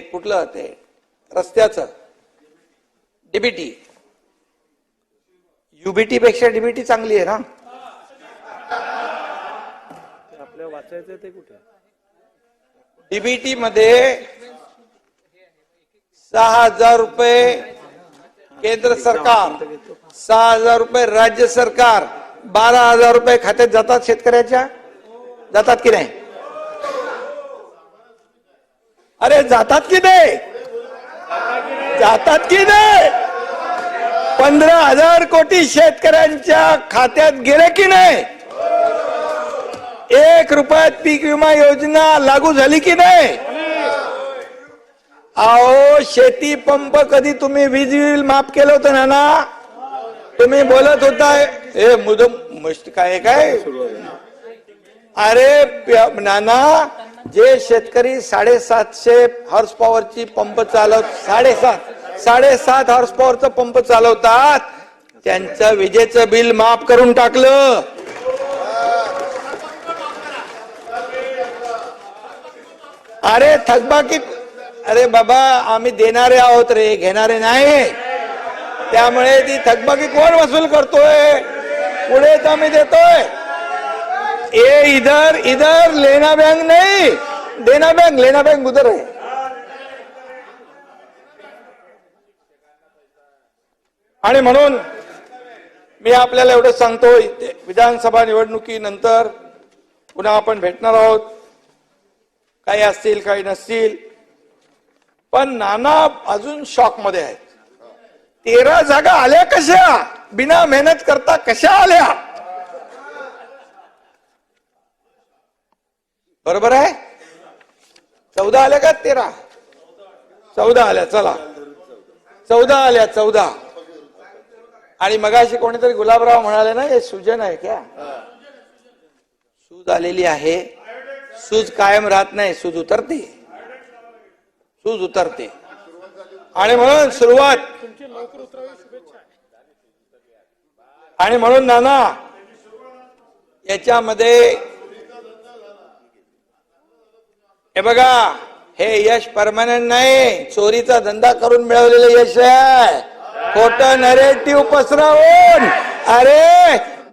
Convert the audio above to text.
कुठलं ते? रस्त्याचं. डीबीटी युबीटी पेक्षा डीबीटी चांगली आहे ना? आपल्याला वाचायचं ते कुठे? डीबीटी मध्ये सहा हजार रुपये केंद्र सरकार सहा हजार रुपये राज्य सरकार बारा हजार रुपये खात्यात जातात शेतकऱ्याच्या? जातात की नाही? अरे जातात की नाही? जातात की नाही? पंधरा हजार कोटी शेतकऱ्यांच्या खात्यात गेले की नाही? एक रुपयात पीक विमा योजना लागू झाली की नाही? अहो शेती पंप कधी तुम्ही वीज बिल माफ केलं होतं ना ना तुम्ही बोलत होता हे मुदम मस्त काय काय? अरे नाना जे शेतकरी साडेसातशे हॉर्स पॉवरची पंप चालव साडेसात साडेसात हॉर्स पॉवरचा पंप चालवतात त्यांचं विजेचं बिल माफ करून टाकलं. अरे थकबाकी अरे बाबा आम्ही देणारे आहोत रे घेणारे नाही. त्यामुळे ती थकबाकी कोण वसूल करतोय? पुढेच आम्ही देतोय. ए इधर इधर लेना बैंक नहीं। देना बैंक लेना बैंक उधर है। आणि म्हणून मी आपल्याला एवढं सांगतो इथे विधानसभा निवडणुकीनंतर पुन्हा आपण भेटणार आहोत. काही असतील काही नसतील. पण नाना अजून शॉकमध्ये आहेत. तेरा जागा आल्या कशा? बिना मेहनत करता कशा आल्या? बरोबर आहे? चौदा आल्या का तेरा? चौदा आल्या चला. चौदा आल्या चौदा. आणि मगाशी कोणीतरी गुलाबराव म्हणाले ना हे सुजन आहे क्या? सूज आलेली आहे. सूज कायम राहत नाही सूज उतरते. सूज उतरते. आणि म्हणून सुरुवात. आणि म्हणून नाना याच्यामध्ये हे बघा हे यश परमनंट नाही. चोरीचा धंदा करून मिळवलेलं यश आहे. खोट नरेटिव्ह पसरवून. अरे